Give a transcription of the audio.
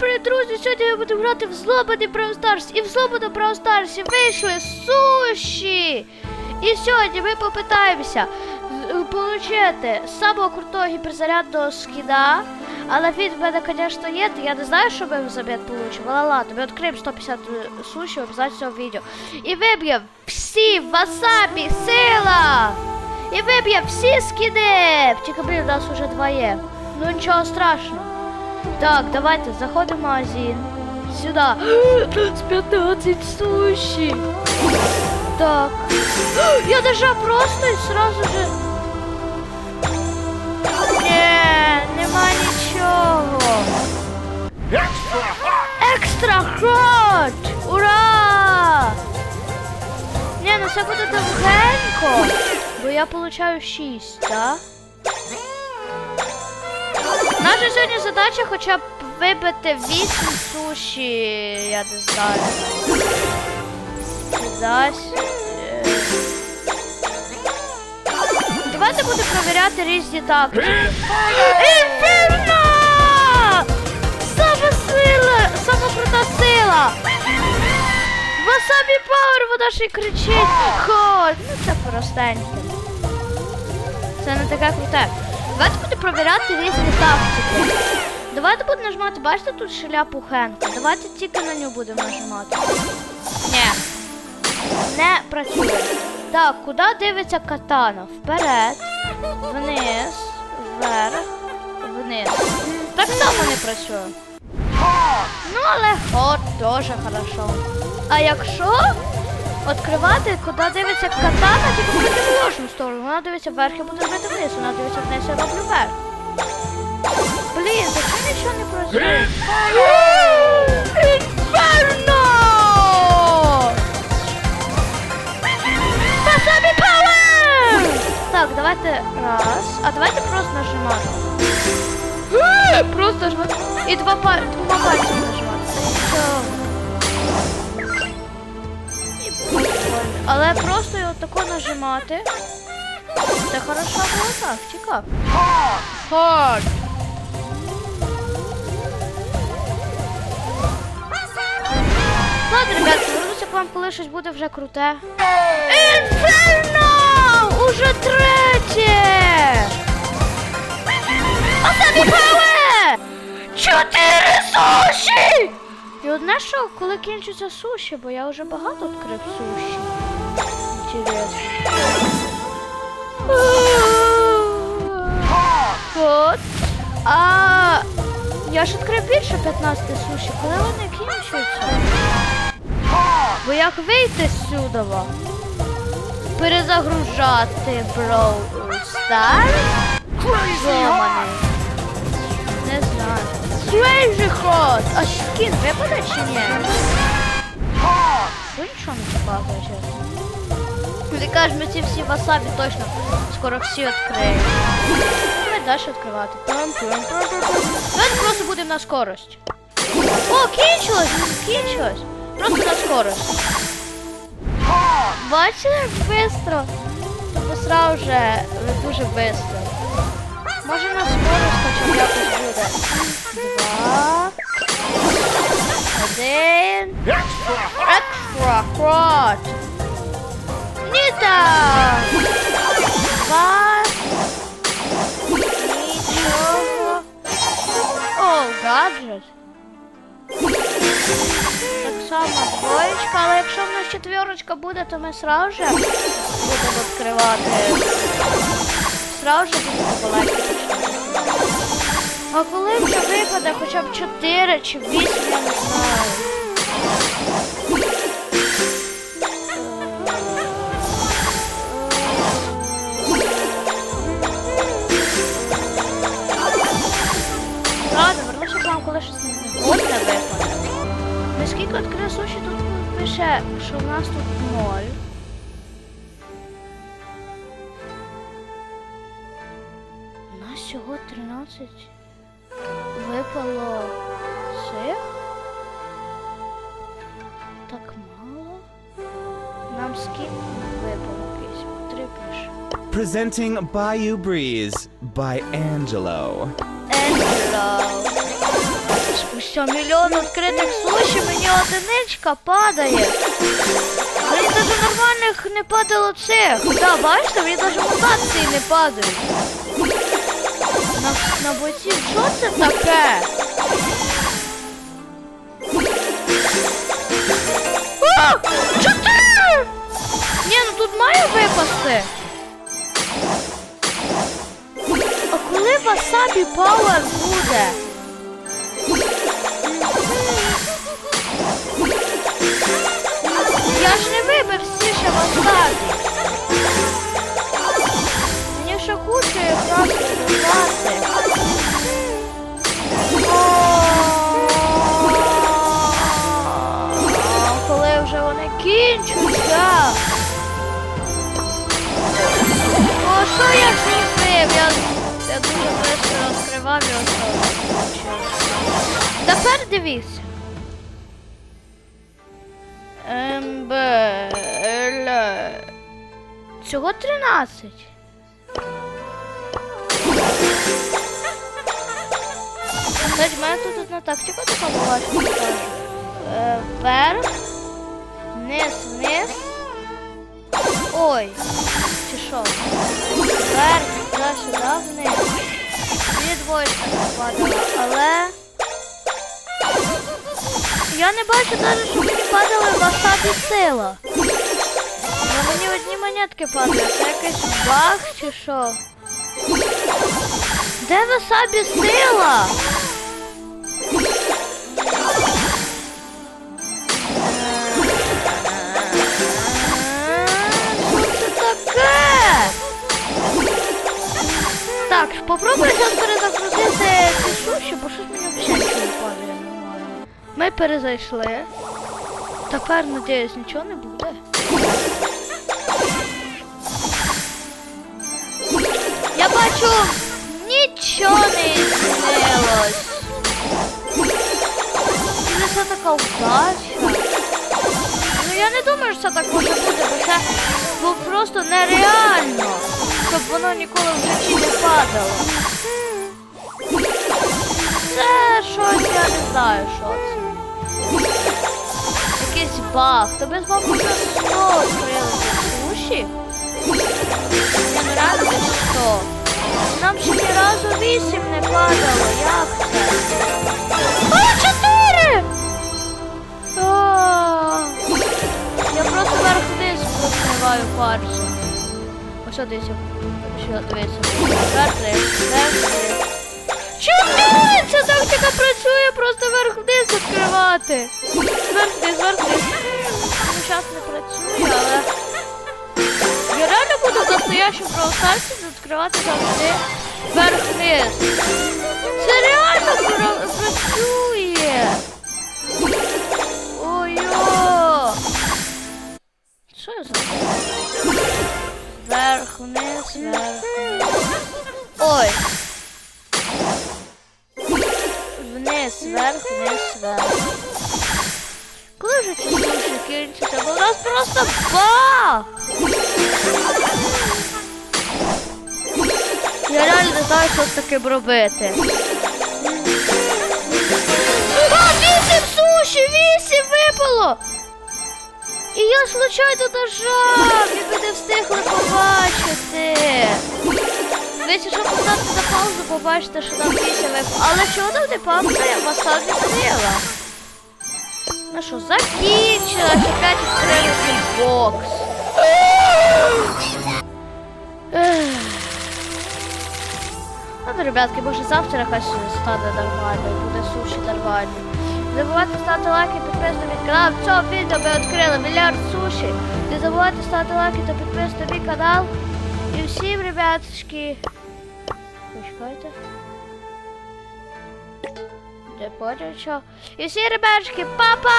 привіт, друзі! Сьогодні ми будемо грати в злобаний Brawl Stars. І в злобаному Brawl Stars вийшли суші! І сьогодні ми попитаємося отримати самого крутого гіперзарядного скіна. Але він в мене, звісно, є. Я не знаю, що ми взамін получимо. Але ладно, ми відкриємо 150 суші в відео. І виб'ємо всі васабі, сила! І виб'ємо всі скіни! Тільки, блін, у нас вже два є. Ну нічого страшного. Так, давайте заходимо в магазин. Сюда. С 15 суши. Так. Я нажав просто і сразу же. Не, нема нічого. Екстра хот! Ура! Не, ну це буде довгенько. Бо я получаю 6, так? Наша сьогодні задача хоча б вибити 8 суші, я не знаю. Дасть. е. Давайте будемо провіряти різні тактики. Інферно! Сама сила! Сама крута сила! Васабі Пауер, вона ще й кричить! Ход! Ну це простеньке. Це не таке круте. Давайте провіряти різні тактики. Давайте будемо нажимати, бачите, тут шляпу Хенка. Давайте тільки на нього будемо нажимати. Ні. Не працює. Так, куди дивиться катана? Вперед, вниз, вверх, вниз. Так само не працює. Ну, але ход теж хорошо. А якщо відкривати, куди дивиться катана, тільки в противоположну сторону. Вона дивиться вверх і буде робити вниз, вона дивиться вниз і роблю вверх. Блін, так що нічого не працює? Інферно! Васабі Пауер! Так, давайте раз. А давайте просто нажимати. Е, Просто нажимати. І два па... двома пальцями нажимати. Але просто його тако нажимати. Це хороша була тактика. Ход. Ладно, ребят, вернуся к вам, коли щось буде вже круте. Інферно! Уже третє! Оставі Пауер! Чотири суші! І одне, що коли кінчаться суші, бо я вже багато відкрив суші. От. А я ж відкрив більше 15 суші, коли вони кінчуються. Бо як вийти сюди? Перезагружати Brawl Stars? Зламаний. Не знаю. Crazy Hot! А скін випаде чи ні? Що нічого не показує, чесно. Ти кажеш, ми ці всі васабі точно скоро всі відкриємо. Давай далі відкривати. Давайте просто будемо на скорость. О, кінчилось! Кінчилось! Просто на скорость. Бачили, як швидко? Тобто сразу же дуже швидко. Може на скорость хоча б якось. Два. Один. Екстра крот. Ніта. Два. Нічого. О, гаджет. Так само двоєчка, але якщо в нас четверочка буде, то ми сразу же будемо відкривати. Сразу же будемо балакати. А коли вже випаде хоча б 4 чи 8, я не знаю. Ладно, вернуся вам, коли щось не годне випаде. Ми скільки відкрили суші, тут пише, що в нас тут ноль. У нас всього 13 випало цих. Так мало. Нам скільки випало письма? Три пише. Presenting Bayou Breeze by Angelo. Angelo. Все, мільйон відкритих суші, мені одиничка падає. Мені навіть нормальних не падало цих. Да, бачите, мені навіть мутації не падають. На, боці, що це таке? О! Чотири! Ні, ну тут має випасти. А коли васабі пауер буде? Я ж не вибив всі васабі. Мені ще кучу якраз Тепер дивіться. МБ. Л. Всього 13. Кстати, в мене тут одна тактика така була. Е, Вверх, вниз, вниз. Ой, чи що? Вверх, туди, сюди, вниз. Дві двоєчки не але... Я не бачу навіть, що мені падали васабі сила. Ну мені одні монетки падають. Це якийсь баг чи що? Де васабі сила? Так, попробуй зараз перезагрузити ці суші, бо щось мені взагалі не падає. Ми перезайшли. Тепер, надіюсь, нічого не буде. Я бачу, нічого не змінилось. Це все така вдача. Ну я не думаю, що це так може бути, бо це ну, просто нереально, щоб воно ніколи в житті не падало. Це щось, я не знаю, що це. Баг. Тобі з 100 відкрили суші. Реально десь 100. Нам ще ні разу 8 не падало. Як це? А, 4! А, Я просто верх вниз розкриваю фарсу. Ось дивіться. Що дивіться. Верх вниз. Чому ця тактика працює? Просто верх вниз відкривати. Верх вниз, верх вниз. Зараз не працює, але... Я реально буду в настоящому правосарці відкривати завжди верх вниз. Це реально працює. Ой-о! Що я зробив? Вверх, вниз, вверх. Ой. Вниз, вверх, вниз, вверх. Коли вже ці суші кінчаться? Бо у нас просто баг! Я реально не знаю, що з таким робити. А, вісім суші! Вісім випало! І я случайно нажав, ви не встигли побачити. Дивіться, що поставити на паузу, побачите, що там вісім випало. Але чого там не падає васабі сила? Ну що, закінчилась, опять відкрили бокс. Ладно, ребятки, може завтра якась стане нормально, буде суші нормально. Не забувайте ставити лайки, підписувати мій канал. В цьому відео ми відкрили мільярд суші. Не забувайте ставити лайки та підписувати мій канал. І всім, ребяточки. Почекайте. Не понял, що. І всі, ребяточки, па-па!